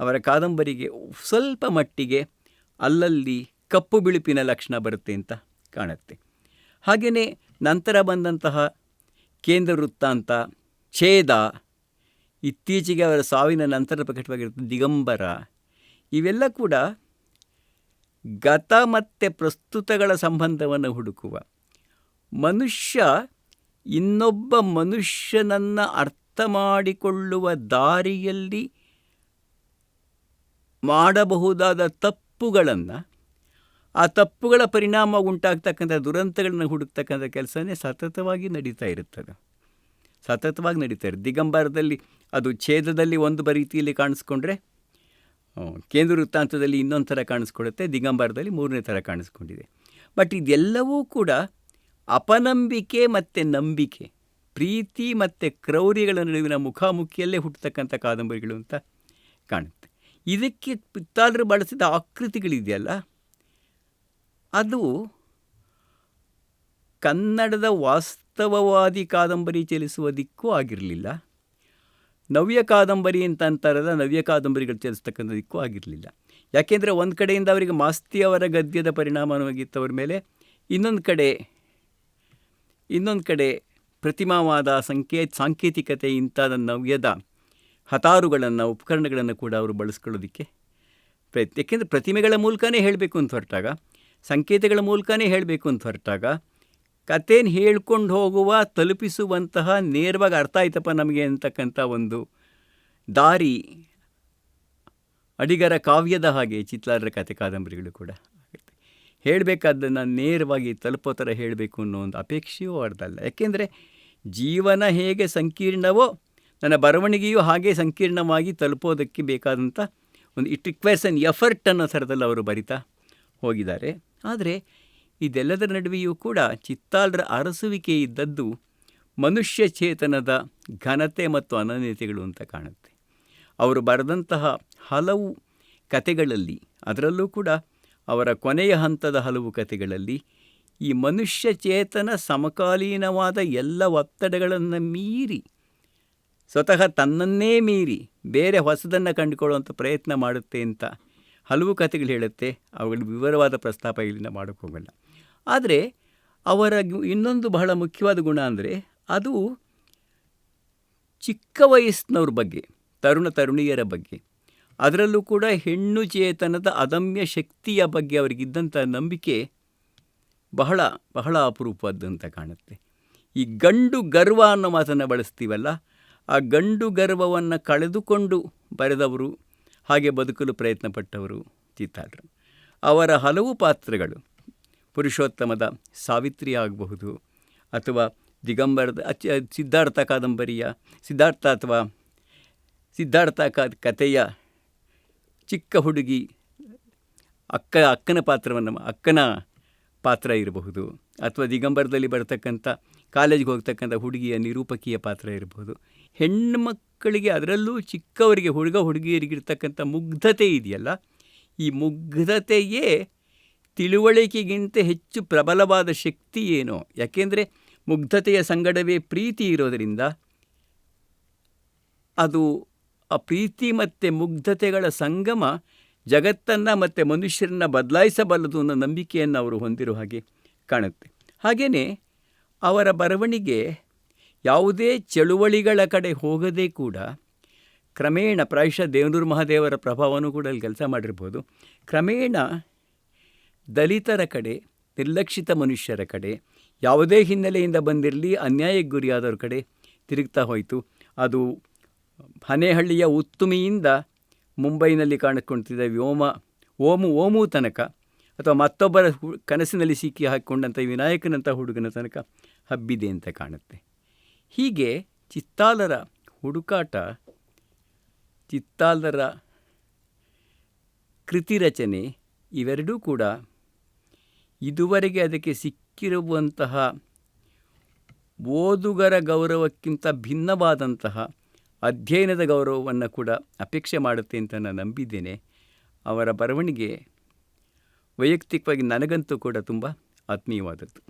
Speaker 1: ಅವರ ಕಾದಂಬರಿಗೆ ಸ್ವಲ್ಪ ಮಟ್ಟಿಗೆ ಅಲ್ಲಲ್ಲಿ ಕಪ್ಪು ಬಿಳುಪಿನ ಲಕ್ಷಣ ಬರುತ್ತೆ ಅಂತ ಕಾಣುತ್ತೆ. ಹಾಗೆಯೇ ನಂತರ ಬಂದಂತಹ ಕೇಂದ್ರ ವೃತ್ತಾಂತ ಛೇದ ಇತ್ತೀಚೆಗೆ ಅವರ ಸಾವಿನ ನಂತರ ಪ್ರಕಟವಾಗಿರುತ್ತೆ ದಿಗಂಬರ, ಇವೆಲ್ಲ ಕೂಡ ಗತ ಮತ್ತು ಪ್ರಸ್ತುತಗಳ ಸಂಬಂಧವನ್ನು ಹುಡುಕುವ. ಮನುಷ್ಯ ಇನ್ನೊಬ್ಬ ಮನುಷ್ಯನನ್ನು ಅರ್ಥ ಮಾಡಿಕೊಳ್ಳುವ ದಾರಿಯಲ್ಲಿ ಮಾಡಬಹುದಾದ ತಪ್ಪುಗಳನ್ನು, ಆ ತಪ್ಪುಗಳ ಪರಿಣಾಮ ಉಂಟಾಗ್ತಕ್ಕಂಥ ದುರಂತಗಳನ್ನು ಹುಡುಕ್ತಕ್ಕಂಥ ಕೆಲಸನೇ ಸತತವಾಗಿ ನಡೀತಾ ಇರುತ್ತದೆ. ಸತತವಾಗಿ ನಡೀತಾ ದಿಗಂಬರದಲ್ಲಿ ಅದು ಛೇದದಲ್ಲಿ ಒಂದು ರೀತಿಯಲ್ಲಿ ಕಾಣಿಸ್ಕೊಂಡ್ರೆ ಕೇಂದ್ರ ವೃತ್ತಾಂತದಲ್ಲಿ ಇನ್ನೊಂದು ಥರ ಕಾಣಿಸ್ಕೊಡುತ್ತೆ ದಿಗಂಬರದಲ್ಲಿ ಮೂರನೇ ಥರ ಕಾಣಿಸ್ಕೊಂಡಿದೆ. ಬಟ್ ಇದೆಲ್ಲವೂ ಕೂಡ ಅಪನಂಬಿಕೆ ಮತ್ತು ನಂಬಿಕೆ, ಪ್ರೀತಿ ಮತ್ತು ಕ್ರೌರ್ಯಗಳ ನಡುವಿನ ಮುಖಾಮುಖಿಯಲ್ಲೇ ಹುಟ್ಟತಕ್ಕಂಥ ಕಾದಂಬರಿಗಳು ಅಂತ ಕಾಣುತ್ತೆ. ಇದಕ್ಕೆ ಪಿತ್ತಾದರು ಬಳಸಿದ ಆಕೃತಿಗಳಿದೆಯಲ್ಲ, ಅದು ಕನ್ನಡದ ವಾಸ್ತವವಾದಿ ಕಾದಂಬರಿ ಚಲಿಸುವ ದಿಕ್ಕು ಆಗಿರಲಿಲ್ಲ. ನವ್ಯ ಕಾದಂಬರಿ ಅಂತ ಅಂತಾರಲ್ಲ, ನವ್ಯ ಕಾದಂಬರಿಗಳು ಚಲಿಸ್ತಕ್ಕಂಥ ದಿಕ್ಕು ಆಗಿರಲಿಲ್ಲ. ಯಾಕೆಂದರೆ ಒಂದು ಕಡೆಯಿಂದ ಅವರಿಗೆ ಮಾಸ್ತಿಯವರ ಗದ್ಯದ ಅವರ ಮೇಲೆ, ಇನ್ನೊಂದು ಕಡೆ ಇನ್ನೊಂದು ಕಡೆ ಪ್ರತಿಮಾವಾದ ಸಂಕೇ, ಸಾಂಕೇತಿಕತೆ ಇಂಥದ ನವ್ಯದ ಹತಾರುಗಳನ್ನು, ಉಪಕರಣಗಳನ್ನು ಕೂಡ ಅವರು ಬಳಸ್ಕೊಳ್ಳೋದಕ್ಕೆ ಪ್ರಯತ್ನ, ಯಾಕೆಂದರೆ ಪ್ರತಿಮೆಗಳ ಮೂಲಕನೇ ಹೇಳಬೇಕು ಅಂತ ಹೊರಟಾಗ, ಸಂಕೇತಗಳ ಮೂಲಕನೇ ಹೇಳಬೇಕು ಅಂತ ಹೊರಟಾಗ ಕಥೆನ ಹೇಳ್ಕೊಂಡು ಹೋಗುವ, ತಲುಪಿಸುವಂತಹ ನೇರವಾಗಿ ಅರ್ಥ ಆಯ್ತಪ್ಪ ನಮಗೆ ಅಂತಕ್ಕಂಥ ಒಂದು ದಾರಿ, ಅಡಿಗರ ಕಾವ್ಯದ ಹಾಗೆ ಚಿತ್ಲಾರರ ಕತೆ ಕಾದಂಬರಿಗಳು ಕೂಡ ಆಗುತ್ತೆ. ಹೇಳಬೇಕಾದ್ದನ್ನು ನೇರವಾಗಿ ತಲುಪೋ ಥರ ಹೇಳಬೇಕು ಅನ್ನೋ ಒಂದು ಅಪೇಕ್ಷೆಯೂ ಅರ್ಧಲ್ಲ ಯಾಕೆಂದರೆ ಜೀವನ ಹೇಗೆ ಸಂಕೀರ್ಣವೋ, ನನ್ನ ಬರವಣಿಗೆಯೂ ಹಾಗೆ ಸಂಕೀರ್ಣವಾಗಿ ತಲುಪೋದಕ್ಕೆ ಬೇಕಾದಂಥ ಒಂದು ಇಟ್ ರಿಕ್ವೈರ್ಸ್ ಎಫರ್ಟ್ ಅನ್ನೋ ಥರದಲ್ಲಿ ಅವರು ಬರಿತಾ ಹೋಗಿದ್ದಾರೆ. ಆದರೆ ಇದೆಲ್ಲದರ ನಡುವೆಯೂ ಕೂಡ ಚಿತ್ತಾಲರ ಅರಸುವಿಕೆ ಇದ್ದದ್ದು ಮನುಷ್ಯ ಚೇತನದ ಘನತೆ ಮತ್ತು ಅನನ್ಯತೆಗಳು ಅಂತ ಕಾಣುತ್ತೆ. ಅವರು ಬರೆದಂತಹ ಹಲವು ಕತೆಗಳಲ್ಲಿ ಅದರಲ್ಲೂ ಕೂಡ ಅವರ ಕೊನೆಯ ಹಂತದ ಹಲವು ಕತೆಗಳಲ್ಲಿ ಈ ಮನುಷ್ಯ ಚೇತನ ಸಮಕಾಲೀನವಾದ ಎಲ್ಲ ಒತ್ತಡಗಳನ್ನು ಮೀರಿ, ಸ್ವತಃ ತನ್ನನ್ನೇ ಮೀರಿ ಬೇರೆ ಹೊಸದನ್ನು ಕಂಡುಕೊಳ್ಳುವಂಥ ಪ್ರಯತ್ನ ಮಾಡುತ್ತೆ ಅಂತ ಹಲವು ಕಥೆಗಳು ಹೇಳುತ್ತೆ. ಅವುಗಳ ವಿವರವಾದ ಪ್ರಸ್ತಾಪ ಇಲ್ಲಿಂದ ಮಾಡೋಕ್ಕೆ ಹೋಗಲ್ಲ. ಆದರೆ ಅವರ ಇನ್ನೊಂದು ಬಹಳ ಮುಖ್ಯವಾದ ಗುಣ ಅಂದರೆ ಅದು ಚಿಕ್ಕ ವಯಸ್ಸಿನವ್ರ ಬಗ್ಗೆ, ತರುಣ ತರುಣಿಯರ ಬಗ್ಗೆ. ಅದರಲ್ಲೂ ಕೂಡ ಹೆಣ್ಣು ಚೇತನದ ಅದಮ್ಯ ಶಕ್ತಿಯ ಬಗ್ಗೆ ಅವರಿಗಿದ್ದಂಥ ನಂಬಿಕೆ ಬಹಳ ಬಹಳ ಅಪರೂಪದ್ದು ಅಂತ ಕಾಣುತ್ತೆ. ಈ ಗಂಡು ಗರ್ವ ಅನ್ನೋ ಮಾತನ್ನು ಬಳಸ್ತೀವಲ್ಲ, ಆ ಗಂಡು ಗರ್ವವನ್ನು ಕಳೆದುಕೊಂಡು ಬರೆದವರು, ಹಾಗೆ ಬದುಕಲು ಪ್ರಯತ್ನಪಟ್ಟವರು ಚಿತ್ತಾಳರು ಅವರ ಹಲವು ಪಾತ್ರಗಳು ಪುರುಷೋತ್ತಮದ ಸಾವಿತ್ರಿ ಆಗಬಹುದು ಅಥವಾ ದಿಗಂಬರದ ಸಿದ್ಧಾರ್ಥ ಕಾದಂಬರಿಯ, ಸಿದ್ಧಾರ್ಥ ಅಥವಾ ಸಿದ್ಧಾರ್ಥ ಕಥೆಯ ಚಿಕ್ಕ ಹುಡುಗಿ ಅಕ್ಕ, ಅಕ್ಕನ ಪಾತ್ರವನ್ನು, ಅಕ್ಕನ ಪಾತ್ರ ಇರಬಹುದು. ಅಥವಾ ದಿಗಂಬರದಲ್ಲಿ ಬರತಕ್ಕಂಥ ಕಾಲೇಜ್ಗೆ ಹೋಗ್ತಕ್ಕಂಥ ಹುಡುಗಿಯ ನಿರೂಪಕಿಯ ಪಾತ್ರ ಇರಬಹುದು. ಹೆಣ್ಣು ಮಕ್ಕಳಿಗೆ ಅದರಲ್ಲೂ ಚಿಕ್ಕವರಿಗೆ, ಹುಡುಗ ಹುಡುಗಿಯರಿಗಿರ್ತಕ್ಕಂಥ ಮುಗ್ಧತೆ ಇದೆಯಲ್ಲ? ಈ ಮುಗ್ಧತೆಯೇ ತಿಳುವಳಿಕೆಗಿಂತ ಹೆಚ್ಚು ಪ್ರಬಲವಾದ ಶಕ್ತಿ ಏನೋ? ಯಾಕೆಂದರೆ ಮುಗ್ಧತೆಯ ಸಂಗಡವೇ ಪ್ರೀತಿ ಇರೋದರಿಂದ ಅದು ಆ ಪ್ರೀತಿ ಮತ್ತು ಮುಗ್ಧತೆಗಳ ಸಂಗಮ ಜಗತ್ತನ್ನು ಮತ್ತು ಮನುಷ್ಯರನ್ನು ಬದಲಾಯಿಸಬಲ್ಲದು ಅನ್ನೋ ನಂಬಿಕೆಯನ್ನು ಅವರು ಹೊಂದಿರೋ ಹಾಗೆ ಕಾಣುತ್ತೆ. ಹಾಗೆಯೇ ಅವರ ಬರವಣಿಗೆ ಯಾವುದೇ ಚಳುವಳಿಗಳ ಕಡೆ ಹೋಗದೇ ಕೂಡ ಕ್ರಮೇಣ ಪ್ರಾಯಶಃ ದೇವನೂರು ಮಹಾದೇವರ ಪ್ರಭಾವವನ್ನು ಕೂಡ ಅಲ್ಲಿ ಕೆಲಸ ಮಾಡಿರ್ಬೋದು. ಕ್ರಮೇಣ ದಲಿತರ ಕಡೆ, ನಿರ್ಲಕ್ಷಿತ ಮನುಷ್ಯರ ಕಡೆ, ಯಾವುದೇ ಹಿನ್ನೆಲೆಯಿಂದ ಬಂದಿರಲಿ ಅನ್ಯಾಯಕ್ಕೆ ಗುರಿಯಾದವ್ರ ಕಡೆ ತಿರುಗ್ತಾ ಹೋಯಿತು. ಅದು ಹನೇಹಳ್ಳಿಯ ಉತ್ತುಮಿಯಿಂದ ಮುಂಬೈನಲ್ಲಿ ಕಾಣಿಸ್ಕೊಳ್ತಿದ್ದ ವ್ಯೋಮ, ಓಮು ಓಮು ತನಕ ಅಥವಾ ಮತ್ತೊಬ್ಬರ ಕನಸಿನಲ್ಲಿ ಸಿಕ್ಕಿ ಹಾಕಿಕೊಂಡಂಥ ವಿನಾಯಕನಂಥ ಹುಡುಗನ ತನಕ ಹಬ್ಬಿದೆ ಅಂತ ಕಾಣುತ್ತೆ. ಹೀಗೆ ಚಿತ್ತಾಲರ ಹುಡುಕಾಟ, ಚಿತ್ತಾಲರ ಕೃತಿ ರಚನೆ ಇವೆರಡೂ ಕೂಡ ಇದುವರೆಗೆ ಅದಕ್ಕೆ ಸಿಕ್ಕಿರುವಂತಹ ಓದುಗರ ಗೌರವಕ್ಕಿಂತ ಭಿನ್ನವಾದಂತಹ ಅಧ್ಯಯನದ ಗೌರವವನ್ನು ಕೂಡ ಅಪೇಕ್ಷೆ ಮಾಡುತ್ತೆ ಅಂತ ನಾನು ನಂಬಿದ್ದೇನೆ. ಅವರ ಬರವಣಿಗೆ ವೈಯಕ್ತಿಕವಾಗಿ ನನಗಂತೂ ಕೂಡ ತುಂಬ ಆತ್ಮೀಯವಾದದ್ದು.